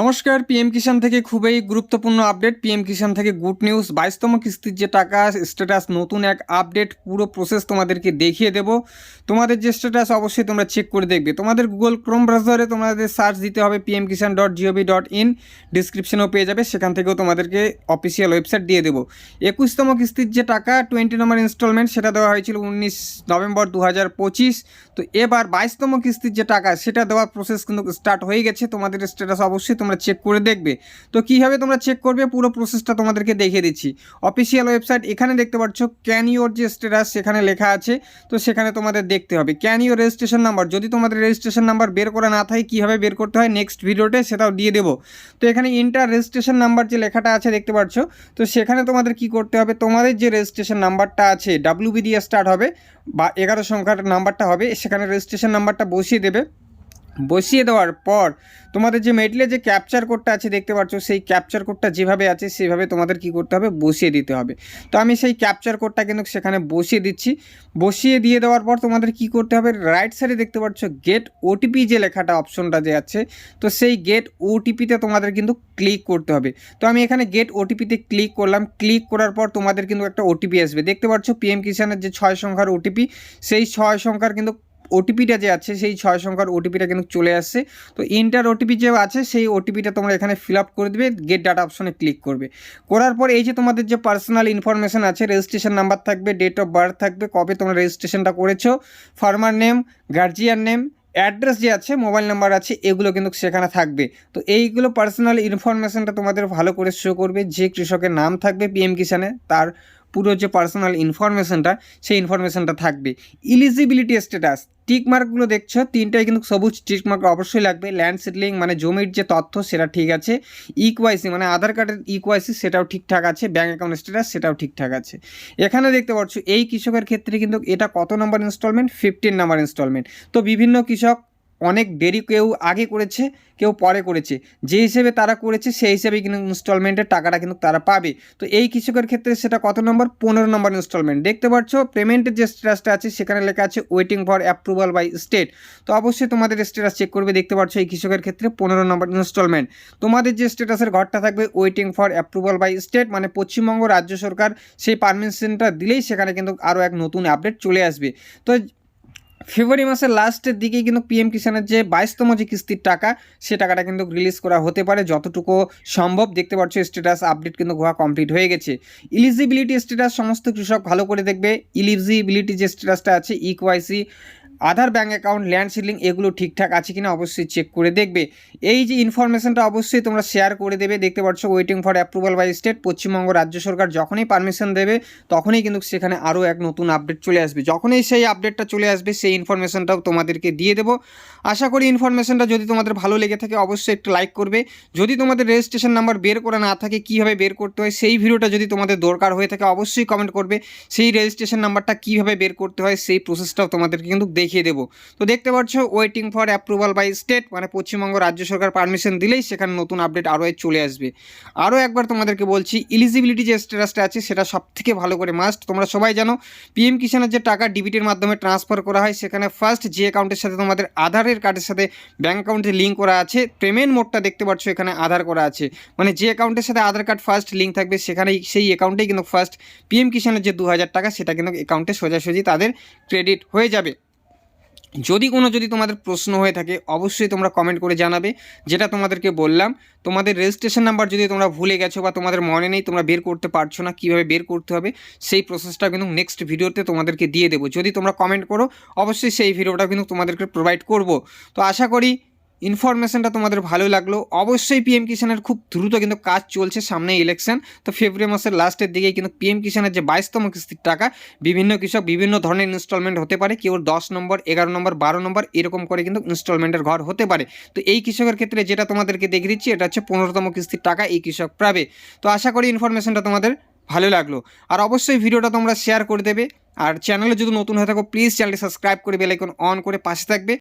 নমস্কার পিএম কিষাণ থেকে খুবই গুরুত্বপূর্ণ আপডেট পিএম কিষাণ থেকে গুড নিউজ বাইশতম কিস্তির যে টাকা স্ট্যাটাস নতুন এক আপডেট পুরো প্রসেস তোমাদেরকে দেখিয়ে দেব। তোমাদের যে স্ট্যাটাস অবশ্যই তোমরা চেক করে দেখবে। তোমাদের গুগল ক্রোম ব্রাউজারে তোমাদের সার্চ দিতে হবে PM Kisan dot GOV dot in ডিসক্রিপশনেও পেয়ে যাবে, সেখান থেকেও তোমাদেরকে অফিসিয়াল ওয়েবসাইট দিয়ে দেবো। একুশতম কিস্তির যে টাকা টোয়েন্টি নম্বর ইনস্টলমেন্ট সেটা দেওয়া হয়েছিল উনিশ নভেম্বর দু হাজার পঁচিশ। তো এবার বাইশতম কিস্তির যে টাকা, সেটা দেওয়ার প্রসেস কিন্তু স্টার্ট হয়ে গেছে। তোমাদের স্ট্যাটাস অবশ্যই তোমরা চেক করে দেখবে। তো কীভাবে তোমরা চেক করবে? পুরো প্রসেসটা তোমাদেরকে দেখিয়ে দিচ্ছি। অফিসিয়াল ওয়েবসাইট এখানে দেখতে পাচ্ছ ক্যান ইউর যে স্ট্যাটাস সেখানে লেখা আছে। তো সেখানে তোমাদের দেখতে হবে। ক্যান ইউর রেজিস্ট্রেশন নাম্বার যদি তোমাদের রেজিস্ট্রেশন নাম্বার বের করা না থাকে, কীভাবে বের করতে হয়? নেক্সট ভিডিওতে সেটাও দিয়ে দেবো। তো এখানে ইন্টার রেজিস্ট্রেশন নাম্বার যে লেখাটা আছে, দেখতে পাচ্ছ? তো সেখানে তোমাদের কি করতে হবে? তোমাদের যে রেজিস্ট্রেশন নাম্বারটা আছে ডাব্লিউবি দিয়ে স্টার্ট হবে, বা এগারো সংখ্যার নাম্বারটা হবে, সেখানে রেজিস্ট্রেশন নাম্বারটা বসিয়ে দেবে। বসিয়ে দেওয়ার পর তোমাদের যে মেডলে যে ক্যাপচার কোডটা আছে দেখতে পাচ্ছ সেই ক্যাপচার কোডটা যেভাবে আছে, সেভাবে তোমাদের কি করতে হবে? বসিয়ে দিতে হবে। তো আমি সেই ক্যাপচার কোডটা কিন্তু সেখানে বসিয়ে দিচ্ছি। বসিয়ে দিয়ে দেওয়ার পর তোমাদের কি করতে হবে? রাইট সাইডে দেখতে পাচ্ছ গেট ওটিপি যে লেখাটা অপশনটা যে আছে, তো সেই গেট ওটিপিতে তোমাদের কিন্তু ক্লিক করতে হবে। তো আমি এখানে গেট ওটিপিতে ক্লিক করলাম। ক্লিক করার পর তোমাদের কিন্তু একটা ওটিপি আসবে। দেখতে পাচ্ছ পিএম কিষানের যে ছয় সংখ্যার ওটিপি সেই ছয় সংখ্যার কিন্তু ওটিপিটা যে আছে, সেই ছয় সংখ্যার ওটিপিটা কিন্তু চলে আসছে। তো ইন্টার ওটিপি যে আছে, সেই ওটিপিটা তোমরা এখানে ফিল আপ করে দেবে গেট ডাটা অপশনে ক্লিক করবে। করার পর এই যে তোমাদের যে পার্সোনাল ইনফরমেশান আছে রেজিস্ট্রেশন নাম্বার থাকবে ডেট অফ বার্থ থাকবে, কবে তোমরা রেজিস্ট্রেশনটা করেছ farmer name guardian name address যে আছে মোবাইল নাম্বার আছে, এগুলো কিন্তু সেখানে থাকবে। তো এইগুলো পার্সোনাল ইনফরমেশানটা তোমাদের ভালো করে শো করবে, যে কৃষকের নাম থাকবে পিএম কিষানে তার পুরো যে পার্সোনাল ইনফরমেশনটা সেই ইনফরমেশনটা থাকবে। ইলিজিবিলিটি স্ট্যাটাস টিক মার্কগুলো দেখছ, তিনটাই কিন্তু সবুজ টিক মার্ক অবশ্যই লাগবে। ল্যান্ড সেটলিং মানে জমির যে তথ্য, সেটা ঠিক আছে। ইকোয়াইসি মানে আধার কার্ডের ইকোয়াইসি সেটাও ঠিকঠাক আছে। ব্যাঙ্ক অ্যাকাউন্ট স্ট্যাটাস সেটাও ঠিকঠাক আছে। এখানে দেখতে পাচ্ছ, এই কৃষকের ক্ষেত্রে কিন্তু এটা কত number instalment fifteen number instalment তো বিভিন্ন কৃষক অনেক দেরি কেউ আগে করেছে, কেউ পরে করেছে। যে হিসেবে তারা করেছে, সেই হিসেবে কিন্তু ইনস্টলমেন্টের টাকাটা কিন্তু তারা পাবে। তো এই কৃষকের ক্ষেত্রে সেটা কত নম্বর? পনেরো নম্বর ইনস্টলমেন্ট দেখতে পাচ্ছ পেমেন্টের যে স্ট্যাটাসটা আছে, সেখানে লেখা আছে waiting for approval by state তো অবশ্যই তোমাদের স্ট্যাটাস চেক করবে, দেখতে পাচ্ছ এই কৃষকের ক্ষেত্রে পনেরো নম্বর ইনস্টলমেন্ট তোমাদের যে স্ট্যাটাসের ঘরটা থাকবে waiting for approval by state মানে পশ্চিমবঙ্গ রাজ্য সরকার সেই পারমিশনটা দিলেই সেখানে কিন্তু আরও এক নতুন আপডেট চলে আসবে। তো ফেব্রুয়ারি মাসের লাস্টের দিকেই কিন্তু পিএম কিষানের যে বাইশতম যে কিস্তির টাকা, সে টাকাটা কিন্তু রিলিজ করা হতে পারে যতটুকু সম্ভব। দেখতে পাচ্ছ স্ট্যাটাস আপডেট কিন্তু হওয়া কমপ্লিট হয়ে গেছে। ইলিজিবিলিটি স্ট্যাটাস সমস্ত কৃষক ভালো করে দেখবে। ইলিজিবিলিটি যে স্ট্যাটাসটা আছে eKYC Aadhaar bank account, land ceiling এগুলো ঠিকঠাক আছে কিনা অবশ্যই চেক করে দেখবে। এই যে ইনফরমেশনটা অবশ্যই তোমরা শেয়ার করে দেবে। দেখতে পাচ্ছ waiting for approval by state Paschimbanga রাজ্য সরকার যখনই পারমিশন দেবে, তখনই কিন্তু সেখানে আরও এক নতুন আপডেট চলে আসবে। যখনই সেই আপডেটটা চলে আসবে, সেই ইনফরমেশনটাও তোমাদেরকে দিয়ে দেবো। আশা করি ইনফরমেশনটা যদি তোমাদের ভালো লেগে থাকে, অবশ্যই একটু লাইক করবে। যদি তোমাদের রেজিস্ট্রেশন নাম্বার বের করা না থাকে, কীভাবে বের করতে হয়, সেই ভিডিওটা যদি তোমাদের দরকার হয়ে থাকে, অবশ্যই কমেন্ট করবে। সেই রেজিস্ট্রেশন নাম্বারটা কীভাবে বের করতে হয়, সেই প্রসেসটাও তোমাদেরকে কিন্তু দেখিয়ে দেবো। তো দেখতে পাচ্ছ waiting for approval by state মানে পশ্চিমবঙ্গ রাজ্য সরকার পারমিশন দিলেই সেখানে নতুন আপডেট আরও চলে আসবে। আরও একবার তোমাদেরকে বলছি ইলিজিবিলিটি যে স্ট্যাটাসটা আছে সেটা সব থেকে ভালো করে মাস্ট তোমরা সবাই জানো পিএম কিষানের যে টাকা ডিবিটির মাধ্যমে ট্রান্সফার করা হয়, সেখানে ফার্স্ট যে অ্যাকাউন্টের সাথে তোমাদের আধারের কার্ডের সাথে ব্যাঙ্ক অ্যাকাউন্টে লিঙ্ক করা আছে পেমেন্ট মোডটা দেখতে পাচ্ছ এখানে আধার করা আছে। মানে যে অ্যাকাউন্টের সাথে আধার কার্ড ফার্স্ট লিঙ্ক থাকবে, সেখানেই সেই অ্যাকাউন্টেই কিন্তু ফার্স্ট পিএম কিষানের যে দু হাজার টাকা, সেটা কিন্তু অ্যাকাউন্টে সোজাসুজি তাদের ক্রেডিট হয়ে যাবে। যদি কোনো যদি তোমাদের প্রশ্ন হয়ে থাকে, অবশ্যই তোমরা কমেন্ট করে জানাবে। যেটা তোমাদেরকে বললাম, তোমাদের রেজিস্ট্রেশন নাম্বার যদি তোমরা ভুলে গেছো বা তোমাদের মনে নেই তোমরা বের করতে পারছ না, কীভাবে বের করতে হবে, সেই প্রসেসটা কিন্তু নেক্সট ভিডিওতে তোমাদেরকে দিয়ে দেবো। যদি তোমরা কমেন্ট করো, অবশ্যই সেই ভিডিওটা কিন্তু তোমাদেরকে প্রোভাইড করব। তো আশা করি ইনফরমেশনটা তোমাদের ভালো লাগল। অবশ্যই পিএম কিষানের খুব দ্রুত কিন্তু কাজ চলছে সামনে ইলেকশন তো ফেব্রুয়ারি মাসের লাস্টের দিকে কিন্তু পিএম কিষানের যে বাইশতম কিস্তির টাকা, বিভিন্ন কৃষক বিভিন্ন ধরনের ইনস্টলমেন্ট হতে পারে। কেউ দশ নম্বর, এগারো নম্বর, বারো নম্বর এরকম করে কিন্তু ইনস্টলমেন্টের ঘর হতে পারে। তো এই কৃষকের ক্ষেত্রে যেটা তোমাদেরকে দেখে দিচ্ছি, এটা হচ্ছে পনেরোতম কিস্তির টাকা এই কৃষক পাবে। তো আশা করি ইনফরমেশনটা তোমাদের ভালো লাগল। আর অবশ্যই ভিডিওটা তোমরা শেয়ার করে দেবে। আর চ্যানেলে যদি নতুন হয়ে থাকো প্লিজ চ্যানেলটি সাবস্ক্রাইব করে বেলাইকন অন করে পাশে থাকবে।